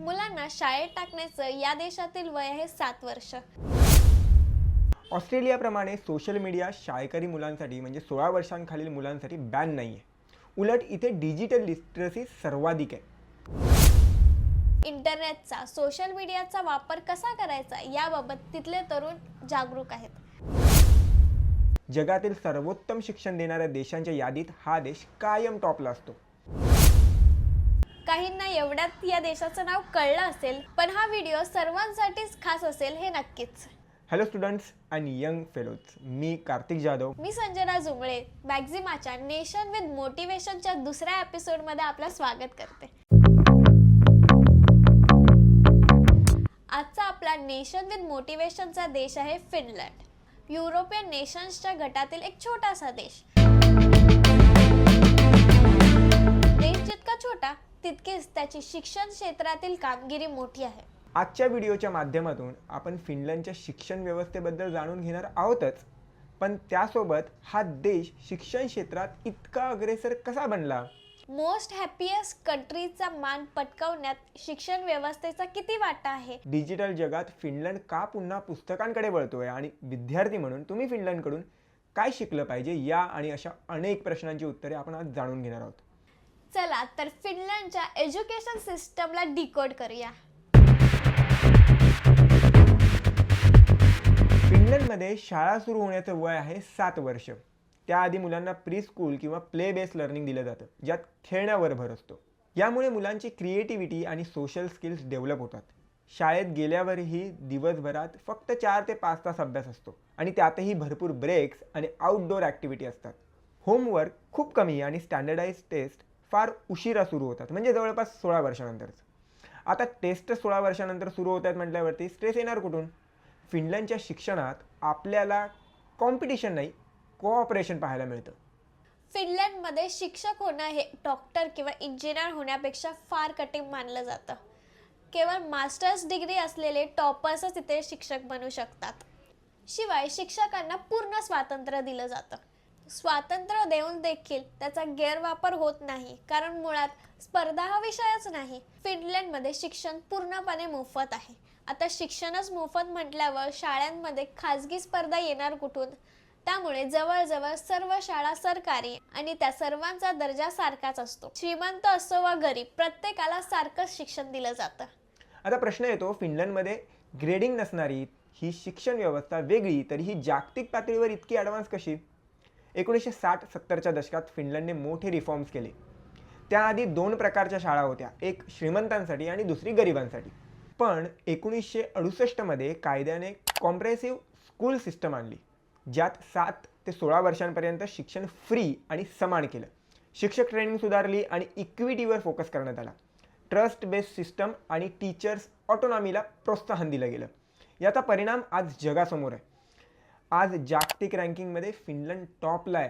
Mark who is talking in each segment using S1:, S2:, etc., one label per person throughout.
S1: मुलांना शाळेत टाकण्याचं या देशातील वय आहे सात वर्ष.
S2: ऑस्ट्रेलियाप्रमाणे सोशल मीडिया शाळकरी मुलांसाठी म्हणजे सोळा वर्षांखालील मुलांसाठी बॅन नाही आहे उलट इथे डिजिटल लिटरसी सर्वाधिक आहे.
S1: इंटरनेटचा सोशल मीडियाचा वापर कसा करायचा याबाबत तिथले तरुण जागरूक आहेत.
S2: जगातील सर्वोत्तम शिक्षण देणाऱ्या देशांच्या यादीत हा देश कायम टॉपला असतो.
S1: काहींना एवढ्यात या देशाचं नाव कळलं असेल पण हा व्हिडिओ सर्वांसाठीच खास असेल हे नक्कीच.
S2: Hello students and young fellows मी कार्तिक जाधव.
S1: मी संजना जुमळे मॅक्झिमाच्या नेशन विथ मोटिवेशनच्या दुसऱ्या एपिसोडमध्ये आपलं स्वागत करते. आजचा आपला नेशन विथ मोटिवेशनचा देश आहे फिनलंड युरोपियन नेशन्सच्या गटातील एक छोटासा देश. जितका छोटा तितकीच त्याची शिक्षण क्षेत्रातील कामगिरी मोठी आहे.
S2: आजच्या व्हिडिओच्या माध्यमातून आपण फिनलंडच्या शिक्षण व्यवस्थेबद्दल जाणून घेणार आहोतच. पण त्यासोबत हा देश शिक्षण क्षेत्रात इतका अग्रेसर कसा बनला?
S1: मोस्ट हॅपीएस्ट कंट्रीचा मान पटकावण्यात शिक्षण व्यवस्थेचा किती वाटा आहे?
S2: डिजिटल जगात फिनलंड का पुन्हा पुस्तकांकडे वळतोय आणि विद्यार्थी म्हणून तुम्ही फिनलंडकडून काय शिकलं पाहिजे या आणि अशा अनेक प्रश्नांची उत्तरे आपण आज जाणून घेणार आहोत.
S1: चला तर फिनलँडच्या एज्युकेशन सिस्टमला डिकोड करूया.
S2: फिनलंडमध्ये शाळा सुरू होण्याचं वय आहे सात वर्ष. त्याआधी मुलांना प्री स्कूल किंवा प्ले बेस लर्निंग दिलं जातं ज्यात खेळण्यावर भर असतो. यामुळे मुलांची क्रिएटिव्हिटी आणि सोशल स्किल्स डेव्हलप होतात. शाळेत गेल्यावरही दिवसभरात फक्त चार ते पाच तास अभ्यास असतो आणि त्यातही भरपूर ब्रेक्स आणि आउटडोअर ॲक्टिव्हिटी असतात. होमवर्क खूप कमी आणि स्टँडर्डाइज टेस्ट फार उशिरा सुरू होतात. म्हणजे जवळपास सोळा वर्षानंतरच. आता टेस्ट सोळा वर्षानंतर सुरू होत आहेत म्हटल्यावरती स्ट्रेस येणार कुठून? फिनलंडच्या शिक्षणात आपल्याला कॉम्पिटिशन नाही कोऑपरेशन पाहायला मिळतं.
S1: फिनलंडमध्ये शिक्षक होणं हे डॉक्टर किंवा इंजिनियर होण्यापेक्षा फार कठीण मानलं जातं. केवळ मास्टर्स डिग्री असलेले टॉपर्सच इथे शिक्षक बनू शकतात. शिवाय शिक्षकांना पूर्ण स्वातंत्र्य दिलं जातं. स्वातंत्र्य देऊन देखील त्याचा गैरवापर होत नाही. कारण मुळात स्पर्धा हा विषयच नाही. फिनलँडमध्ये शिक्षण पूर्णपणे मोफत आहे. आता शिक्षणच मोफत म्हटल्यावर शाळांमध्ये खाजगी स्पर्धा येणार कुठून? त्यामुळे जवळजवळ सर्व शाळा सरकारी आणि त्या सर्वांचा दर्जा सारखाच असतो. श्रीमंत असो वा गरीब प्रत्येकाला सारखंच शिक्षण दिलं जातं.
S2: आता प्रश्न येतो फिनलंडमध्ये ग्रेडिंग नसणारी ही शिक्षण व्यवस्था वेगळी तर ही जागतिक पातळीवर इतकी ॲडव्हान्स कशी? एकोणीसशे साठ सत्तरच्या दशकात फिनलंडने मोठे रिफॉर्म्स केले. त्याआधी दोन प्रकारच्या शाळा होत्या एक श्रीमंतांसाठी आणि दुसरी गरिबांसाठी. पण एकोणीसशे अडुसष्टमध्ये कायद्याने कॉम्प्रेसिव्ह स्कूल सिस्टम आणली ज्यात सात ते सोळा वर्षांपर्यंत शिक्षण फ्री आणि समान केलं. शिक्षक ट्रेनिंग सुधारली आणि इक्विटीवर फोकस करण्यात आला. ट्रस्ट बेस्ड सिस्टम आणि टीचर्स ऑटोनॉमीला प्रोत्साहन दिलं गेलं. याचा परिणाम आज जगासमोर आहे. आज जागतिक रँकिंगमध्ये फिनलंड टॉपला आहे.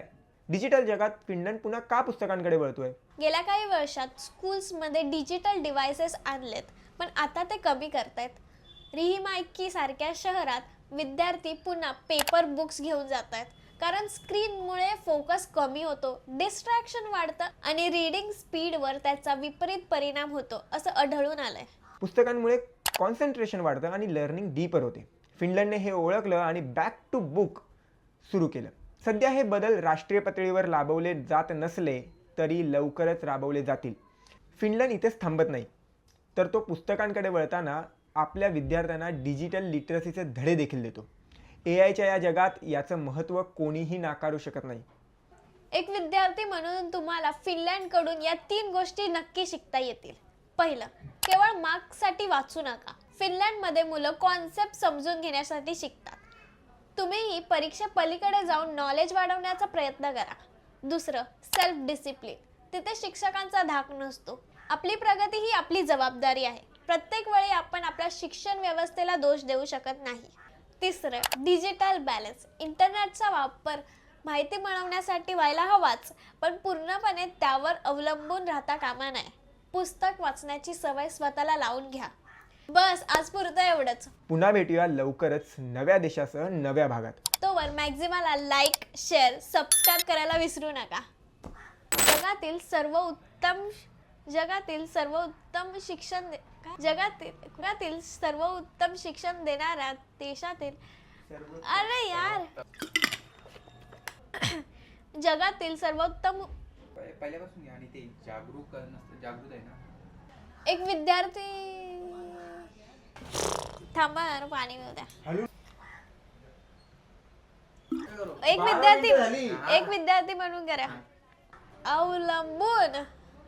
S2: डिजिटल जगात फिनलंड पुन्हा का पुस्तकांकडे वळतोय?
S1: गेल्या काही वर्षात स्कूल्समध्ये डिजिटल डिव्हायसेस आणलेत पण आता ते कमी करतायत. रिहिमायकी सारख्या शहरात विद्यार्थी पुन्हा पेपर बुक्स घेऊन जात आहेत कारण स्क्रीनमुळे फोकस कमी होतो डिस्ट्रॅक्शन वाढतं आणि रीडिंग स्पीडवर त्याचा विपरीत परिणाम होतो असं आढळून आलंय.
S2: पुस्तकांमुळे कॉन्सन्ट्रेशन वाढतं आणि लर्निंग डीपर होते. फिनलंडने हे ओळखलं आणि बॅक टू बुक सुरू केलं. सध्या हे बदल राष्ट्रीय पातळीवर राबवले जात नसले तरी लवकरच राबवले जातील. फिनलंड इथेच थांबत नाही. तर तो पुस्तकांकडे वळताना आपल्या विद्यार्थ्यांना डिजिटल लिटरसीचे धडे देखील देतो. ए आयच्या या जगात याचं महत्त्व कोणीही नाकारू शकत नाही.
S1: एक विद्यार्थी म्हणून तुम्हाला फिनलँडकडून या तीन गोष्टी नक्की शिकता येतील. पहिलं केवळ मार्क्ससाठी वाचू नका. फिनलँडमध्ये मुलं कॉन्सेप्ट समजून घेण्यासाठी शिकतात. तुम्हीही परीक्षा पलीकडे जाऊन नॉलेज वाढवण्याचा प्रयत्न करा. दुसरं सेल्फ डिसिप्लिन तिथे शिक्षकांचा धाक नसतो. आपली प्रगती ही आपली जबाबदारी आहे. प्रत्येक वेळी आपण आपल्या शिक्षण व्यवस्थेला दोष देऊ शकत नाही. तिसरं डिजिटल बॅलन्स इंटरनेटचा वापर माहिती मिळवण्यासाठी व्हायला हवाच पण पूर्णपणे त्यावर अवलंबून राहता कामा नये. पुस्तक वाचण्याची सवय स्वतःला लावून घ्या. बस आज पुरतं एवढंच.
S2: पुन्हा भेटूया लवकरच नव्या देशासह नव्या भागात.
S1: तोवर मॅक्झिमाला लाईक शेअर सबस्क्राईब करायला विसरू नका. जगातील सर्व उत्तम जगातील सर्वोत्तम शिक्षण दे- काय? जगातील जगातील सर्वोत्तम शिक्षण देणाऱ्या देशातील अरे यार! जगातील सर्वोत्तम
S3: पहि- पहिल्यापासून घ्या आणि ते जागरूक नसतं जागृत आहे ना.
S1: एक विद्यार्थी थांबा यार पाणी मिळू द्या. एक विद्यार्थी एक विद्यार्थी म्हणून करा. अवलंबून